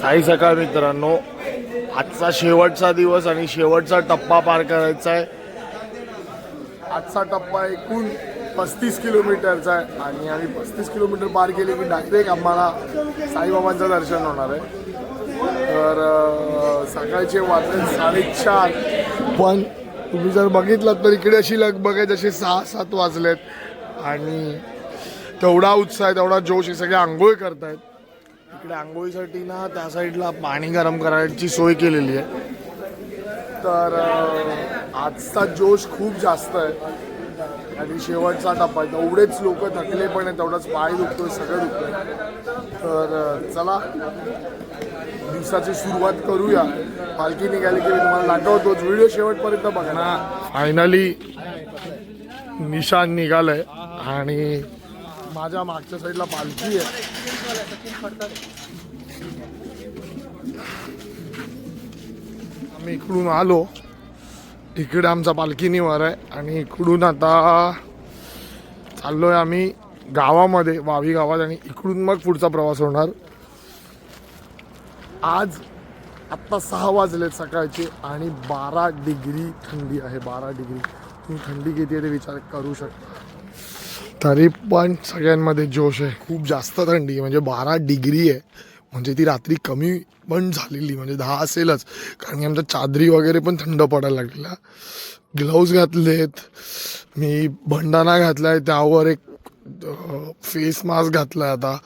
साई सकाळ मित्रांनो. आजचा शेवटचा दिवस आणि शेवटचा टप्पा पार करायचा आहे. आजचा टप्पा एकूण पस्तीस किलोमीटरचा आहे. आणि आम्ही पस्तीस किलोमीटर पार केले की डायरेक्ट आम्हाला साईबाबांचं दर्शन होणार आहे. तर सकाळचे वाजले साडेचार. पण तुम्ही जर बघितलं तर इकडे अशी लगबग आहे जसे सहा सात वाजलेत. आणि तेवढा उत्साह आहे तेवढा जोश हे सगळे आंघोळ करतायत. इकडे आंघोळीसाठी ना त्या साईडला पाणी गरम करायची सोय केलेली आहे. तर आजचा जोश खूप जास्त आहे. आणि शेवटचा टप्पा आहे. तेवढेच लोक थकले पण आहे तेवढाच पाय दुखतोय सगळं दुखतोय. तर चला दिवसाची सुरुवात करूया. पालखी निघाली की मी तुम्हाला दाखवतोच व्हिडिओ शेवटपर्यंत बघणार ना. फायनली निशान निघालंय. आणि माझ्या मागच्या साईडला पालखी आहे. आम्ही इकडून आलो. इकडे आमचा पालखीनीवर आहे आणि इकडून आता चाललोय आम्ही गावामध्ये वावी गावात आणि इकडून मग पुढचा प्रवास होणार. आज आत्ता सहा वाजलेत सकाळचे आणि बारा डिग्री थंडी आहे बारा डिग्री. तुम्ही थंडी किती आहे ते विचार करू शकता. तरी पण सगळ्यांमध्ये जोश आहे. खूप जास्त थंडी आहे. म्हणजे बारा डिग्री आहे. म्हणजे ती रात्री कमी पण झालेली. म्हणजे दहा असेलच. कारण की आमच्या चादरी वगैरे पण थंड पडायला लागलेला ग्लव्ज घातलेत. मी भंडाणा घातला आहे त्यावर एक फेस मास्क घातला आहे आता.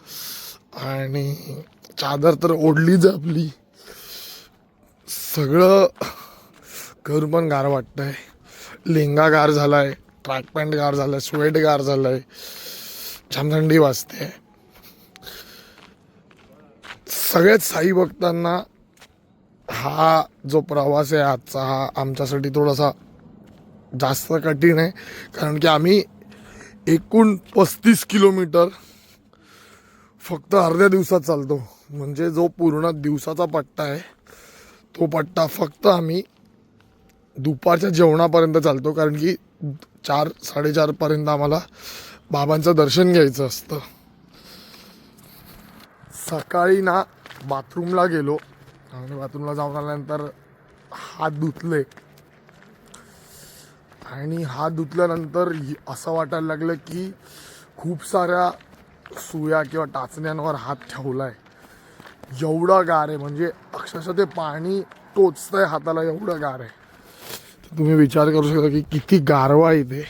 आणि चादर तर ओढलीच आपली. सगळं घर पण गार वाटतंय. लेंगा गार झाला आहे ट्रॅक पॅन्ट गार झालं आहे स्वेट गार झालाय. छान थंडी वाजते. सगळ्यात साई भक्तांना हा जो प्रवास आहे आजचा हा आमच्यासाठी थोडासा जास्त कठीण आहे. कारण की आम्ही एकूण पस्तीस किलोमीटर फक्त अर्ध्या दिवसात चालतो. म्हणजे जो पूर्ण दिवसाचा पट्टा आहे तो पट्टा फक्त आम्ही दुपारच्या जेवणापर्यंत चालतो. कारण की चार साडेचारपर्यंत आम्हाला बाबांचं दर्शन घ्यायचं असतं. सकाळी ना बाथरूमला गेलो. आणि बाथरूमला जाऊन आल्यानंतर हात धुतले. आणि हात धुतल्यानंतर असं वाटायला लागलं की खूप साऱ्या सुया किंवा टाचण्यांवर हात ठेवलाय. एवढं गार आहे. म्हणजे अक्षरशः ते पाणी टोचतंय हाताला. एवढं गार आहे. तुम्ही विचार करू शकता की किती गारवा इथे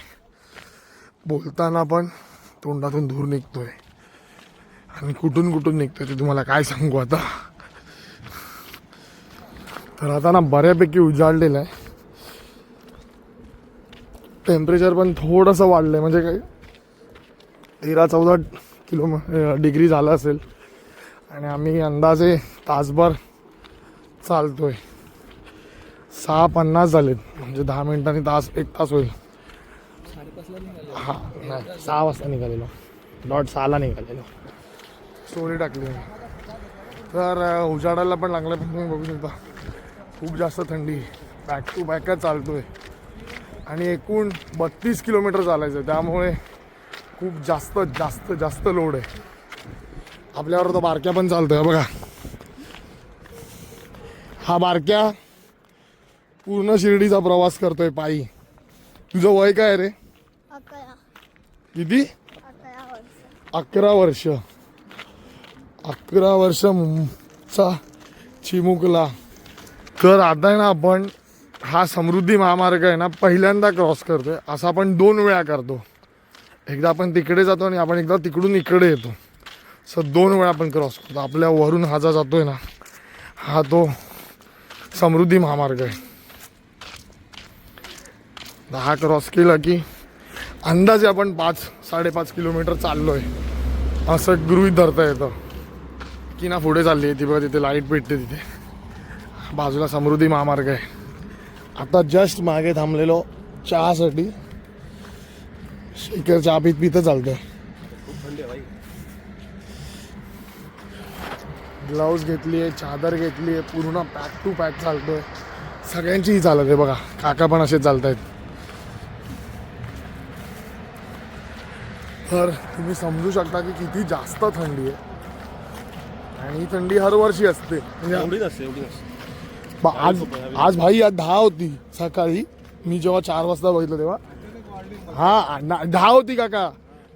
बोलताना पण तोंडातून धूर निघतोय. आणि कुठून कुठून निघतोय ते तुम्हाला काय सांगू आता? तर आता ना बऱ्यापैकी उजाडलेलं आहे. टेम्परेचर पण थोडंसं वाढलं आहे म्हणजे काय? तेरा चौदा किलो डिग्री झालं असेल. आणि आम्ही अंदाजे तासभर चालतोय. सहा पन्नास झालेत. म्हणजे दहा मिनिटांनी तास एक तास होईल. हां नाही सहा वाजता निघालेलो. डॉट सहाला निघालेलो. स्टोरी टाकली तर उजाडायला पण लागलं पण तुम्ही बघू शकता खूप जास्त थंडी. बॅक टू बॅकच चालतोय. आणि एकूण बत्तीस किलोमीटर चालायचं आहे त्यामुळे खूप जास्त जास्त जास्त लोड आहे. आपल्यावर तो बारक्या पण चालतोय बघा. हा बारक्या पूर्ण शिर्डीचा प्रवास करतोय पायी. तुझं वय काय रे? किती? अकरा वर्ष. अकरा वर्ष. चा चिमुकला. तर आता ना आपण हा समृद्धी महामार्ग आहे ना पहिल्यांदा क्रॉस करतोय. असा आपण दोन वेळा करतो. एकदा आपण तिकडे जातो आणि आपण एकदा तिकडून इकडे येतो. असं दोन वेळा आपण क्रॉस करतो. आपल्या वरून हा जो जातोय ना हा तो समृद्धी महामार्ग आहे. दहा क्रॉस केला की अंदाजे आपण पाच साडेपाच किलोमीटर चाललोय. असं गृहीत धरता येतं. की ना पुढे चालली आहे ती बघा तिथे लाइट भेटते तिथे. बाजूला समृद्धी महामार्ग आहे. आता जस्ट मागे थांबलेलो चहासाठी. शेकर चहा पित पित चालतोय. ग्लाऊज घेतली आहे चादर घेतली आहे पूर्ण पॅक टू पॅक चालतोय. सगळ्यांचीही चालत आहे बघा. काका पण असे चालत आहेत तर तुम्ही समजू शकता की किती जास्त थंडी आहे. आणि ही थंडी हर वर्षी असते. म्हणजे एवढीच असते एवढीच असते. बा- आज आज भाई आज दहा होती सकाळी. मी जेव्हा चार वाजता बघितलं तेव्हा. हा दहा होती काका.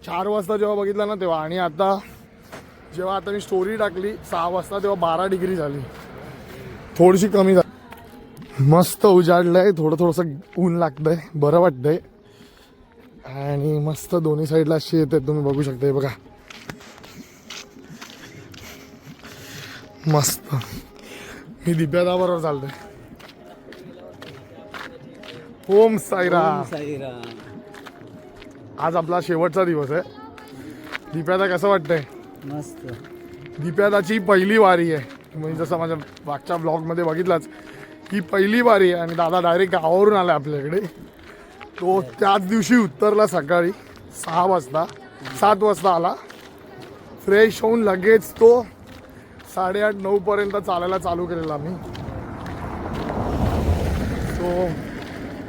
चार वाजता जेव्हा बघितलं ना तेव्हा. आणि आता जेव्हा आता मी स्टोरी टाकली सहा वाजता तेव्हा बारा डिग्री झाली. थोडीशी कमी झाली मस्त उजाडलंय थोडं थोडंसं ऊन लागतंय. बरं वाटतंय. आणि मस्त दोन्ही साईडला अशी येते तुम्ही बघू शकता बघा. मस्त. मी दिप्यादा बरोबर चालतोय. ओम साईरा आज आपला शेवटचा दिवस आहे. दिप्यादा कसं वाटतंय? मस्त. दिप्यादाची पहिली वारी आहे. म्हणजे जसं माझ्या मागच्या ब्लॉगमध्ये बघितलाच ही पहिली वारी आहे आणि दादा डायरेक्ट गावावरून आला आपल्याकडे. तो त्याच दिवशी उत्तरला सकाळी सहा वाजता सात वाजता आला. फ्रेश होऊन लगेच तो साडेआठ नऊपर्यंत चालायला चालू केलेला मी तो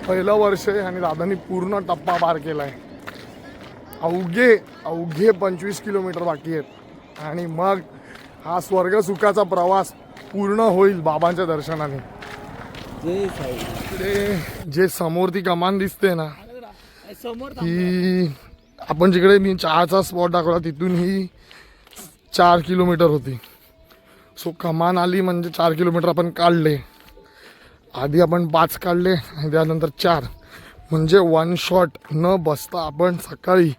पहिलं वर्ष आहे आणि दादानी पूर्ण टप्पा पार केला आहे अवघे अवघे पंचवीस किलोमीटर बाकी आहेत. आणि मग हा स्वर्ग सुखाचा प्रवास पूर्ण होईल बाबांच्या दर्शनाने. इकडे जे समोर ती कमान दिसते ना समोर ही आपण जिकडे मी चहाचा स्पॉट दाखवला तिथून ही चार किलोमीटर होती. सो कमान आली म्हणजे चार किलोमीटर आपण काढले. आधी आपण पाच काढले आणि त्यानंतर चार. म्हणजे वन शॉट न बसता आपण सकाळी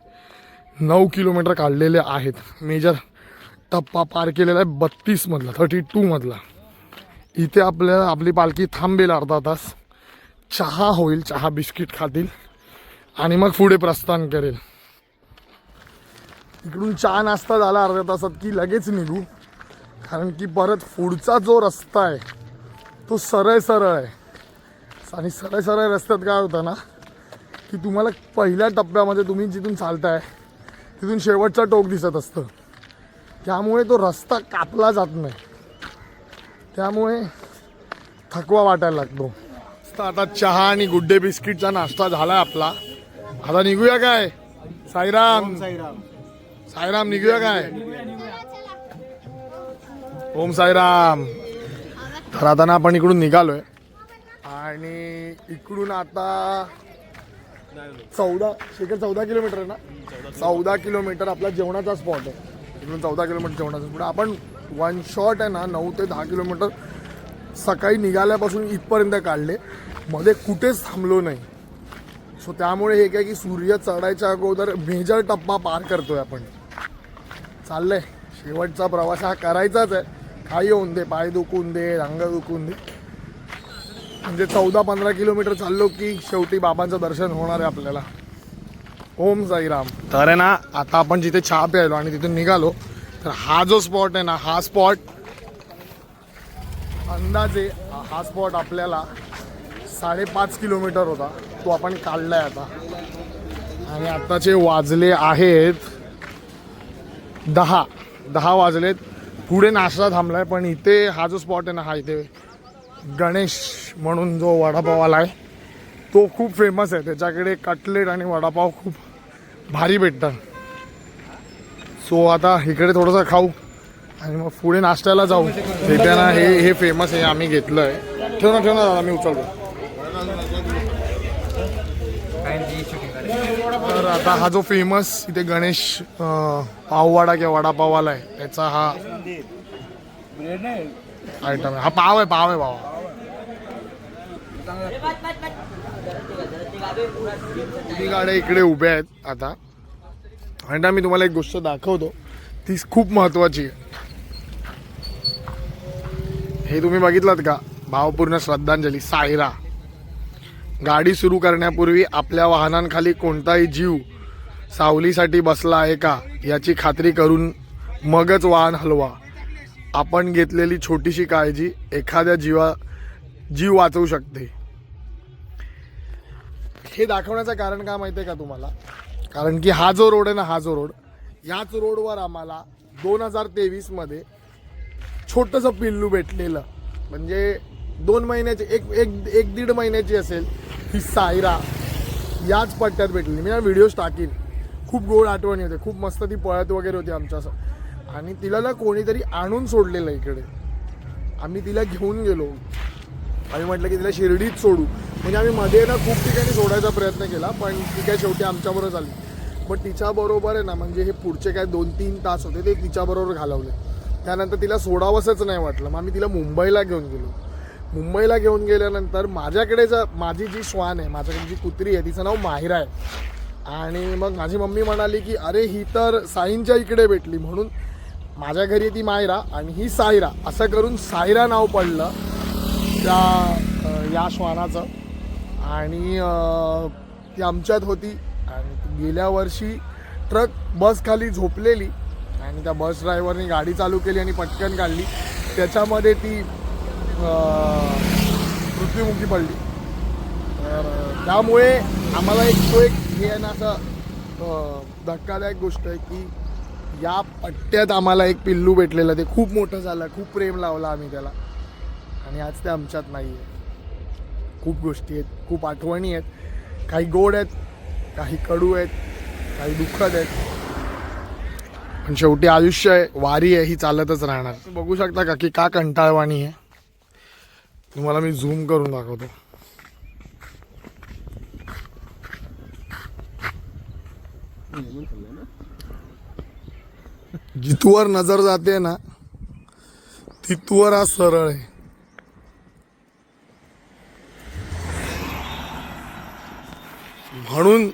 नऊ किलोमीटर काढलेले आहेत. मेजर टप्पा पार केलेला आहे बत्तीसमधला थर्टी टूमधला इथे आपल्या आपली पालखी थांबेल अर्धा तास. चहा होईल चहा बिस्किट खातील आणि मग पुढे प्रस्थान करेल. इकडून चहा नाश्ता झाला अर्ध्या तासात की लगेच निघू. कारण की परत पुढचा जो रस्ता आहे तो सरळ सरळ आहे. आणि सरळ सरळ रस्त्यात काय होतं ना की तुम्हाला पहिल्या टप्प्यामध्ये तुम्ही जिथून चालताय तिथून शेवटचा टोक दिसत असतं. त्यामुळे तो रस्ता कापला जात नाही. त्यामुळे थकवा वाटायला लागतो. मस्त आता चहा आणि गुड्डे बिस्किटचा नाश्ता झालाय आपला. आता निघूया काय? साईराम. साईराम. निघूया काय? ओम साईराम. तर आता ना आपण इकडून निघालोय. आणि इकडून आता चौदा शेखर चौदा किलोमीटर आहे ना? चौदा किलोमीटर आपला जेवणाचा स्पॉट आहे. इकडून चौदा किलोमीटर जेवणाचा स्पॉट आपण वन शॉट आहे ना नऊ ते दहा किलोमीटर सकाळी निघाल्यापासून इथपर्यंत काढले. मध्ये कुठेच थांबलो नाही. सो त्यामुळे हे काय की सूर्य चढायच्या अगोदर मेजर टप्पा पार करतोय आपण. चाललंय. शेवटचा प्रवास हा करायचाच आहे. काही होऊन दे पाय दुखून दे रंग दुखून दे. म्हणजे चौदा पंधरा किलोमीटर चाललो की शेवटी बाबांचं दर्शन होणार आहे आपल्याला. ओम साईराम. तर आहे ना आता आपण जिथे चहा प्यायलो आणि तिथून निघालो तर हा जो स्पॉट आहे ना हा स्पॉट अंदाजे हा स्पॉट आपल्याला साडेपाच किलोमीटर होता. तो आपण काढलाय आता. आणि आत्ताचे वाजले आहेत दहा. दहा वाजलेत. पुढे नाश्ता थांबलाय पण इथे हा जो स्पॉट आहे ना हा इथे गणेश म्हणून जो वडापावाला आहे तो खूप फेमस आहे. त्याच्याकडे कटलेट आणि वडापाव खूप भारी भेटतात. सो आता इकडे थोडंसं खाऊ आणि मग पुढे नाश्त्याला जाऊ. तिथे ना हे हे फेमस आहे आम्ही घेतलं आहे ठेव ना ठेव ना दादा मी उचलतो. तर आता हा जो फेमस इथे गणेश पाववाडा किंवा वडापाववाला आहे त्याचा हा आयटम आहे. हा पाव आहे पाव आहे पाव गाड्या इकडे उभ्या आहेत आता. आणि मी तुम्हाला एक गोष्ट दाखवतो. ती खूप महत्वाची आहे. हे तुम्ही बघितलात का? भावपूर्ण श्रद्धांजली सायरा. गाडी सुरू करण्यापूर्वी आपल्या वाहनांखाली कोणताही जीव सावलीसाठी बसला आहे का? याची खात्री करून मगच वाहन हलवा. आपण घेतलेली छोटीशी काळजी एखाद्या जीवा जीव वाचवू शकते. हे दाखवण्याचं कारण काय माहिती आहे का तुम्हाला? कारण की हा जो रोड आहे ना हा जो रोड याच रोडवर आम्हाला दोन हजार तेवीसमध्ये छोटंसं पिल्लू भेटलेलं. म्हणजे दोन महिन्याची एक एक एक दीड महिन्याची असेल ही सायरा याच पट्ट्यात भेटली. मी ना व्हिडिओज टाकीन खूप गोड आठवणी होते खूप मस्त ती पळत वगैरे होती आमच्या आणि तिला ना कोणीतरी आणून सोडलेलं इकडे. आम्ही तिला घेऊन गेलो. आम्ही म्हटलं की तिला शिर्डीत सोडू. म्हणजे आम्ही मध्ये ना खूप ठिकाणी सोडायचा प्रयत्न केला पण ती काय शेवटी आमच्याबरोबर आली पण तिच्याबरोबर आहे ना म्हणजे हे पुढचे काय दोन तीन तास होते ते तिच्याबरोबर घालवले. त्यानंतर तिला सोडावंसंच नाही वाटलं. मग आम्ही तिला मुंबईला घेऊन गेलो. मुंबईला घेऊन गेल्यानंतर माझ्याकडे जर माझी जी श्वान आहे माझ्याकडे जी कुत्री आहे तिचं नाव माहिरा आहे. आणि मग माझी मम्मी म्हणाली की अरे ही तर साईंच्या इकडे भेटली. म्हणून माझ्या घरी ती मायरा आणि ही सायरा असं करून सायरा नाव पडलं त्या या श्वानाचं. आणि ती आमच्यात होती. आणि ती गेल्या वर्षी ट्रक बस खाली झोपलेली. आणि त्या बस ड्रायव्हरनी गाडी चालू केली आणि पटकन काढली. त्याच्यामध्ये ती मृत्युमुखी पडली. तर त्यामुळे आम्हाला एक तो एक हे आहे ना असं धक्कादायक गोष्ट आहे की या पट्ट्यात आम्हाला एक पिल्लू भेटलेलं. ते खूप मोठं झालं. खूप प्रेम लावला आम्ही त्याला. आणि आज ते आमच्यात नाही आहे खूप गोष्टी आहेत खूप आठवणी आहेत. काही गोड आहेत काही कडू आहेत काही दुःखद आहेत. पण शेवटी आयुष्य आहे वारी आहे ही चालतच राहणार. बघू शकता का की का कंटाळवाणी आहे? तुम्हाला मी झूम करून दाखवतो. जिथवर नजर जाते ना तिथवर आज सरळ आहे. म्हणून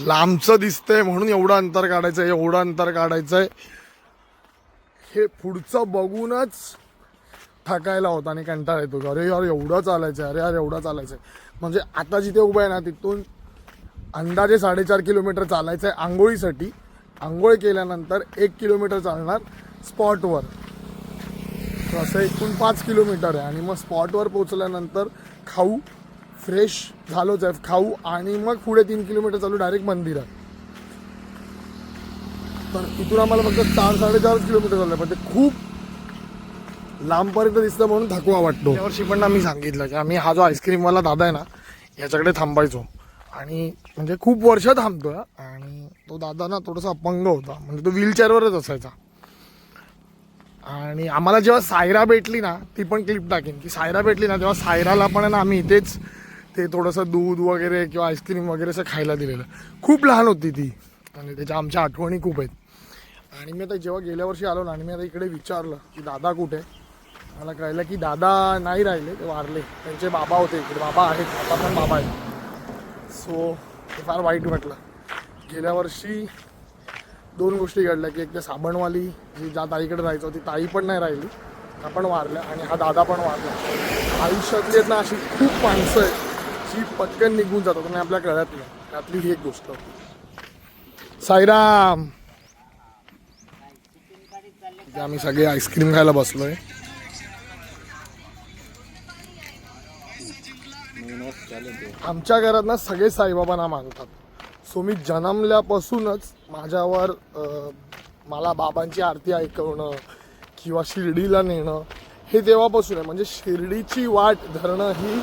लांबचं दिसतंय म्हणून एवढं अंतर काढायचं एवढं अंतर काढायचंय. हे पुढचं बघूनच थकायला होता आणि कंटाळा येतो. की अरे यार एवढं चालायचं अरे यार एवढं चालायचं म्हणजे आता जिथे उभं आहे ना तिथून अंदाजे साडेचार किलोमीटर चालायचं आहे आंघोळीसाठी. आंघोळ केल्यानंतर एक किलोमीटर चालणार स्पॉटवर. असं एकूण पाच किलोमीटर आहे. आणि मग स्पॉटवर पोचल्यानंतर खाऊ फ्रेश झालोच आहे खाऊ आणि मग पुढे तीन किलोमीटर चालू डायरेक्ट मंदिरात. तर इथून आम्हाला फक्त चार साडेचार किलोमीटर झालं पण ते खूप लांबपर्यंत दिसतं म्हणून थकवा वाटतो. यावर्षी पण आम्ही सांगितलं की आम्ही हा जो आईस्क्रीमवाला दादा आहे ना याच्याकडे थांबायचो. आणि म्हणजे खूप वर्ष थांबतोय आणि तो दादा ना थोडासा अपंग होता म्हणजे तो व्हीलचेअरवरच असायचा. आणि आम्हाला जेव्हा सायरा भेटली ना ती पण क्लिप टाकेन. की सायरा भेटली ना तेव्हा सायराला पण आहे ना आम्ही इथेच ते थोडंसं दूध वगैरे किंवा आईस्क्रीम वगैरे असं खायला दिलेलं. खूप लहान होती ती. आणि त्याच्या आमच्या आठवणी खूप आहेत. आणि मी आता जेव्हा गेल्या वर्षी आलो ना आणि मी आता इकडे विचारलं की दादा कुठे? मला कळलं की दादा नाही राहिले ते वारले. त्यांचे बाबा होते इकडे. बाबा आहेत आता पण बाबा आहेत. सो ते फार वाईट वाटलं. गेल्या वर्षी दोन गोष्टी घडल्या की एक ते साबणवाली जी ज्या ताईकडे राहायचं ती ताई पण नाही राहिली. त्या पण वारल्या आणि हा दादा पण वारला. आयुष्यातली आहेत ना अशी खूप माणसं आहेत. जी पटकन निघून जातात आणि आपल्या कळत नाही त्यातली ही एक गोष्ट. साईराम! आम्ही सगळे आईस्क्रीम खायला बसलोय. आमच्या घरात ना सगळे साईबाबांना मानतात. सो मी जन्मल्यापासूनच माझ्यावर मला बाबांची आरती ऐकवणं किंवा शिर्डीला नेणं हे तेव्हापासून आहे. म्हणजे शिर्डीची वाट धरणं ही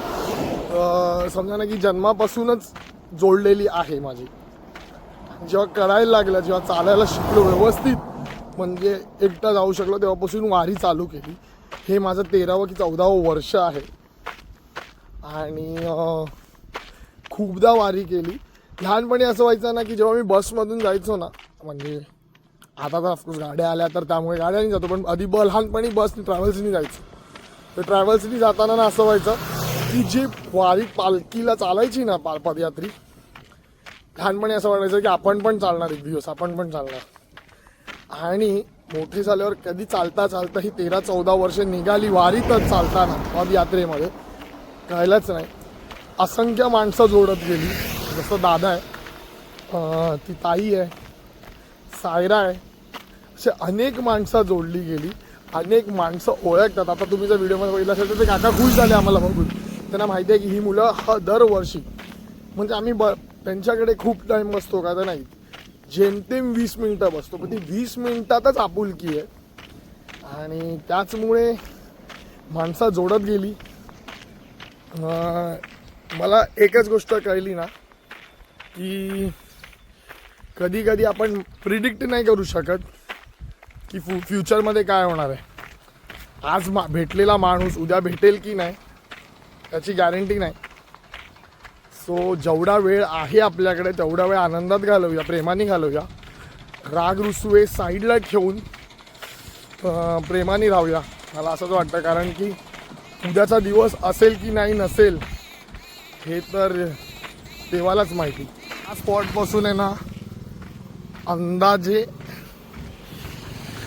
समजा ना की जन्मापासूनच जोडलेली आहे माझी. जेव्हा करायला लागलं जेव्हा चालायला शिकलो व्यवस्थित म्हणजे एकटा जाऊ शकलो तेव्हापासून वारी चालू केली. हे माझं तेरावं की चौदावं वर्ष आहे. आणि खूपदा वारी केली. लहानपणी असं व्हायचं ना की जेव्हा मी बसमधून जायचो ना म्हणजे आता तर ऑफकोर्स गाड्या आल्या तर त्यामुळे गाड्याने जातो पण आधी ब लहानपणी बसनी ट्रॅव्हल्सनी जायचो. तर ट्रॅव्हल्सनी जाताना ना असं व्हायचं ती जी वारी पालखीला चालायची ना पा पदयात्री लहानपणी असं वाटायचं की आपण पण चालणार एक दिवस आपण पण चालणार. आणि मोठी झाल्यावर कधी चालता चालता ही तेरा चौदा वर्ष निघाली वारीतच चालताना पदयात्रेमध्ये. कळलंच नाही. असंख्य माणसं जोडत गेली. जसं दादा आहे ती ताई आहे सायरा आहे असे अनेक माणसं जोडली गेली. अनेक माणसं ओळखतात. आता तुम्ही जर व्हिडिओमध्ये बघितलं असेल तर ते काका खुश झाले आम्हाला बघून त्यांना माहिती आहे की ही मुलं ह दरवर्षी म्हणजे आम्ही ब त्यांच्याकडे खूप टाईम बसतो का तर नाही. जेमतेम वीस मिनटं बसतो पण ती वीस मिनटातच आपुलकी आहे. आणि त्याचमुळे माणसं जोडत गेली. मला एकच गोष्ट कळली ना की कधी कधी आपण प्रिडिक्ट नाही करू शकत की फ्यु फ्युचरमध्ये काय होणार आहे. आज मा भेटलेला माणूस उद्या भेटेल की नाही त्याची गॅरंटी नाही. सो जेवढा वेळ आहे आपल्याकडे तेवढा वेळ आनंदात घालवूया प्रेमाने घालवूया. राग रुसवे साईडला ठेवून प्रेमाने राहूया. मला असंच वाटतं कारण की उद्याचा दिवस असेल की नाही नसेल हे तर देवालाच माहिती. हा स्पॉटपासून आहे ना अंदाजे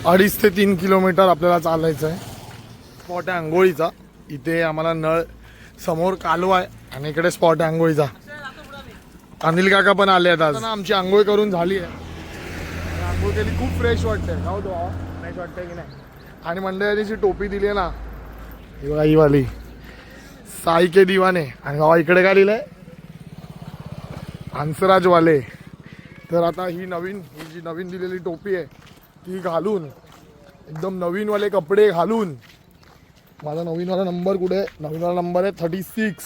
अडीच ते तीन किलोमीटर आपल्याला चालायचं आहे स्पॉट आहे आंघोळीचा. इथे आम्हाला नळ समोर कालवा आहे आणि इकडे स्पॉट आहे आंघोळीचा. अनिल काका पण आले आहेत आज. आमची आंघोळ करून झाली आहे. आंघोळ केली खूप फ्रेश वाटते का होतो फ्रेश वाटतंय की नाही? आणि मंडळाने जी टोपी दिली आहे ना ही बघा ही वाली. साई के दिवाने. आणि बाबा इकडे काय लिहिलंय? हंसराजवाले. तर आता ही नवीन ही जी नवीन दिलेली टोपी आहे ती घालून एकदम नवीनवाले कपडे घालून माझा नवीनवाला नंबर कुठे? आहे? नवीनवाला नंबर आहे थर्टी सिक्स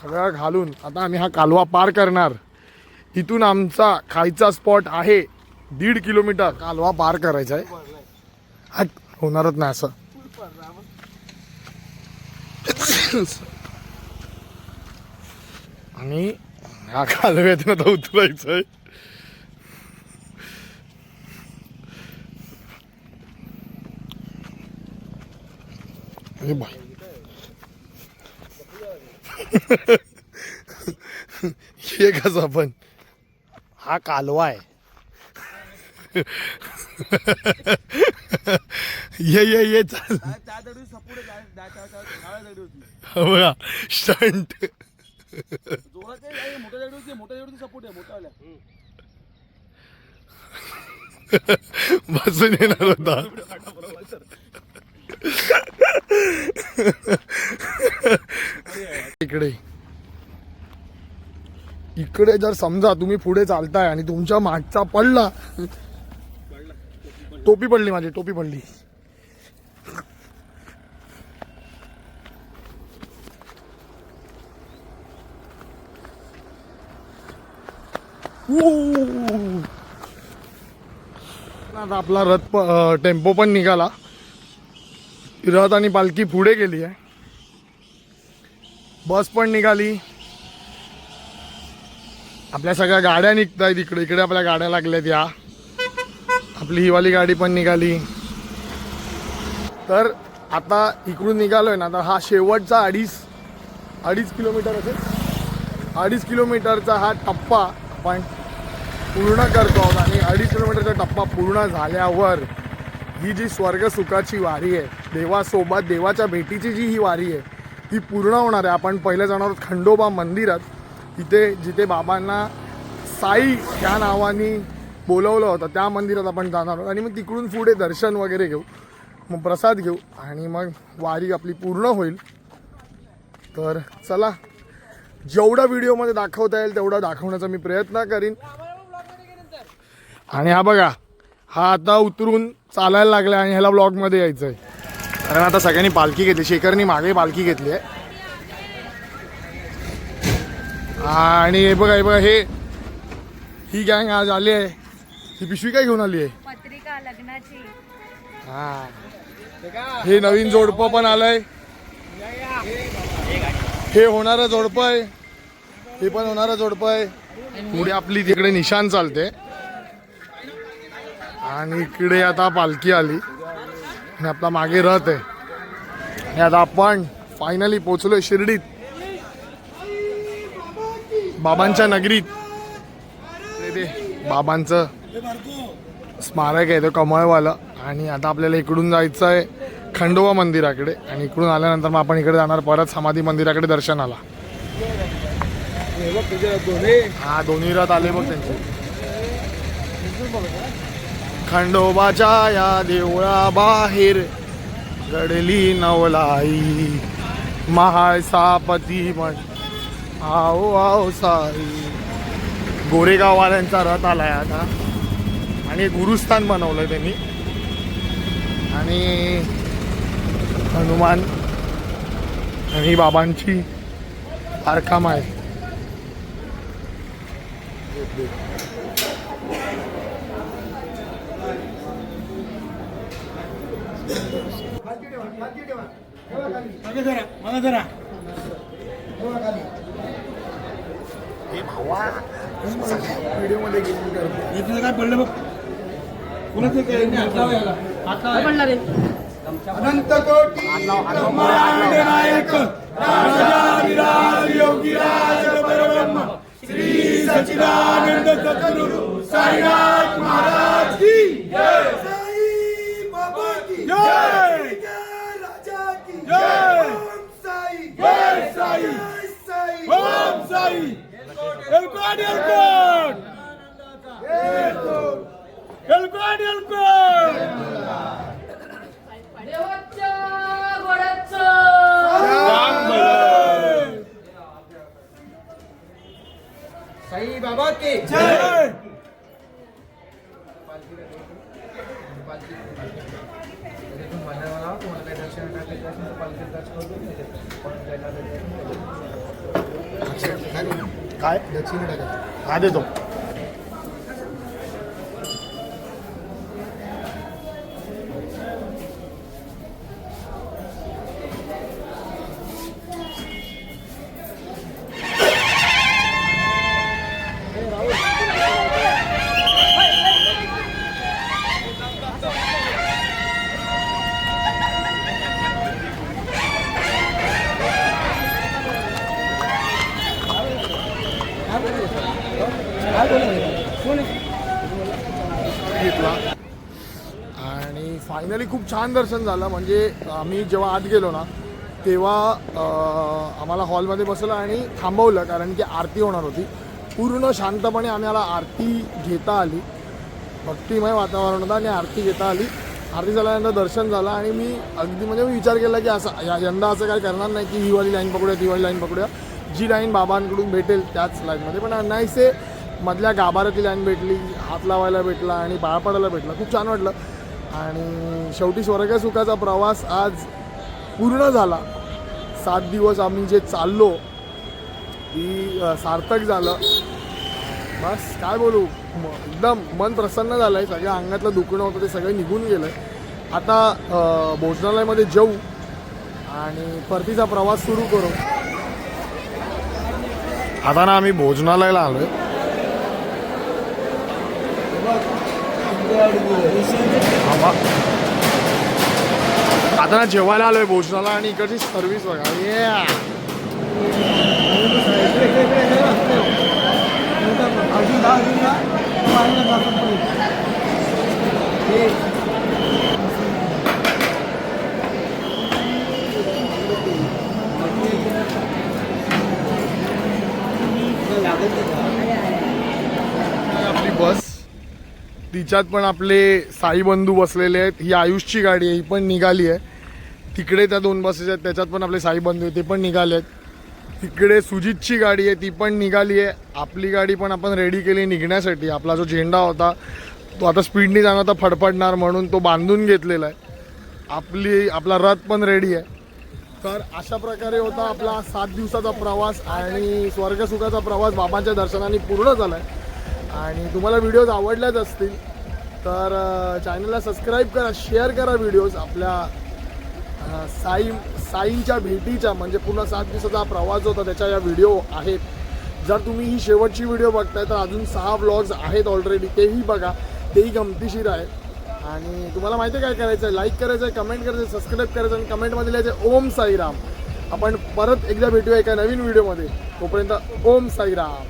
सगळा घालून आता आम्ही हा कालवा पार करणार. इथून आमचा खायचा स्पॉट आहे. दीड किलोमीटर कालवा पार करायचा आहे. हा होणारच नाही असं. आणि ह्या कालव्यातून आता उतरायचं आहे हे बाय हे कसं पण हा कालवा आहे. ये ये ये चाल. त्या बघा स्टंट बसून येणार होता. इकडे. इकडे जर समजा तुम्ही पुढे चालताय आणि तुमच्या मागचा पडला टोपी पडली माझी टोपी पडली. आता आपला रथ टेम्पो पण निघाला. रथ आणि पालखी पुढे गेली आहे. बस पण निघाली. आपल्या सगळ्या गाड्या निघत आहेत इकडे. इकडे आपल्या गाड्या लागल्यात या. आपली ही वाली गाडी पण निघाली. तर आता इकडून निघालोय ना तर हा शेवटचा अडीच अडीच किलोमीटर असेल. अडीच किलोमीटरचा हा टप्पा आपण पूर्ण करतो आहोत आणि अडीच किलोमीटरचा टप्पा पूर्ण झाल्यावर ही जी स्वर्ग सुखाची वारी आहे देवासोबत देवाच्या भेटीची जी ही वारी आहे ती पूर्ण होणार आहे. आपण पहिले जाणार आहोत खंडोबा मंदिरात. तिथे जिथे बाबांना साई या नावाने बोलवलं होतं त्या मंदिरात आपण जाणार आहोत. आणि मग तिकडून पुढे दर्शन वगैरे घेऊ मग प्रसाद घेऊ आणि मग वारी आपली पूर्ण होईल. तर चला जेवढा व्हिडिओमध्ये दाखवता येईल तेवढा दाखवण्याचा मी प्रयत्न करीन. आणि हा बघा हा आता उतरून चालायला लागला आणि ह्याला ब्लॉगमध्ये यायचं आहे कारण आता सगळ्यांनी पालखी घेतली. शेखरनी मागे पालखी घेतली आहे. आणि हे बघा हे बघा हे ही गँग आज आली आहे. ही पिशवी काय घेऊन आली आहे? पत्रिका लग्नाची. हा. हे नवीन जोडपं पण आलंय. हे होणारं जोडपं आहे. हे पण होणारं जोडपं आहे. पुढे आपली तिकडे निशान चालते. आणि इकडे आता पालखी आली. आणि आपला मागे रथ आहे. आणि आता आपण फायनली पोचलोय शिर्डीत. बाबांच्या नगरीत. इकडे ते बाबांचं स्मारक आहे ते कमळवालं. आणि आता आपल्याला इकडून जायचं आहे खंडोबा मंदिराकडे. आणि इकडून आल्यानंतर मग आपण इकडे जाणार परत समाधी मंदिराकडे दर्शनाला. हा दोन्ही रथ आले बघ त्यांचे. खंडोबाच्या या देवळा बाहेर. घडली नवलाई. महासापती म्हण आओ आओ साई. गोरेगाववाल्यांचा रथ आलाय आता. आणि एक गुरुस्थान बनवलंय त्यांनी. आणि हनुमान आणि बाबांची बारकाम आहे मागे जरा काय पडलं बघ. कुणाचं काय पडला रे? अनंत कोटी नायक राजाधिराज योगीराज परब्रह्म श्री सच्चिदानंद सद्गुरु साईनाथ महाराज की जय साई बाबा की जय राजा की जय ओम साई जय साई ओम साई एलकोट एलकोट एलकोट एलकोट देवाच्या घोड्याचं साई बाबा के जय! काय? हा देतो. खूप छान दर्शन झालं. म्हणजे आम्ही जेव्हा आत गेलो ना तेव्हा आम्हाला हॉलमध्ये बसलं आणि थांबवलं कारण की आरती होणार होती. पूर्ण शांतपणे आम्हाला आरती घेता आली. भक्तिमय वातावरण होतं आणि आरती घेता आली. आरती झाल्यानंतर दर्शन झालं आणि मी अगदी म्हणजे मी विचार केला की असं या- यंदा असं काय करणार नाही की ही वाली लाईन पकडूया ती वाली लाईन पकडूया. जी लाईन बाबांकडून भेटेल त्याच लाईनमध्ये. पण नाहीसे मधल्या गाभाऱ्यातली लाईन भेटली हात लावायला भेटला आणि पाया पडायला भेटला. खूप छान वाटलं. आणि शेवटी स्वर्गसुखाचा प्रवास आज पूर्ण झाला. सात दिवस आम्ही जे चाललो ती सार्थक झालं. बस काय बोलू? म- एकदम मन प्रसन्न झालं आहे सगळ्या अंगातलं दुखणं होतं ते सगळं निघून गेलं आहे आता भोजनालयामध्ये जेऊ आणि परतीचा प्रवास सुरू करू. आता ना आम्ही भोजनालयाला आलो आहे आता ना जेवायला आलोय भोजनाला आणि इकडची सर्व्हिस बघा Yeah! आपली बस तिच्यात पण आपले साई बंधू बसलेले आहेत. ही आयुषची गाडी आहे ही पण निघाली आहे. तिकडे त्या दोन बसेस आहेत त्याच्यात पण आपले साई बंधू आहेत ते पण निघाले आहेत. तिकडे सुजितची गाडी आहे ती पण निघाली आहे. आपली गाडी पण आपण रेडी केली निघण्यासाठी. आपला जो झेंडा होता तो आता स्पीडनी जाणार होता फडफडणार म्हणून तो बांधून घेतलेला आहे. आपली आपला रथ पण रेडी आहे. तर अशा प्रकारे होता आपला सात दिवसाचा प्रवास आणि स्वर्गसुखाचा प्रवास बाबांच्या दर्शनाने पूर्ण झाला आहे आणि तुम्हाला व्हिडिओज आवडल्याच असतील तर चॅनलला सबस्क्राईब करा शेअर करा व्हिडिओज आपल्या साई साईंच्या भेटीच्या म्हणजे पूर्ण सात दिवसाचा प्रवास होता त्याच्या या व्हिडिओ आहेत. जर तुम्ही ही शेवटची व्हिडिओ बघताय तर अजून सहा व्लॉग्स आहेत ऑलरेडी तेही बघा तेही गमतीशीर आहेत आणि तुम्हाला माहिती आहे काय करायचं आहे लाईक करायचं आहे कमेंट करायचं आहे सबस्क्राईब करायचं आणि कमेंटमध्ये लिहायचं ओम साईराम. आपण परत एकदा भेटूया एका नवीन व्हिडिओमध्ये तोपर्यंत ओम साईराम.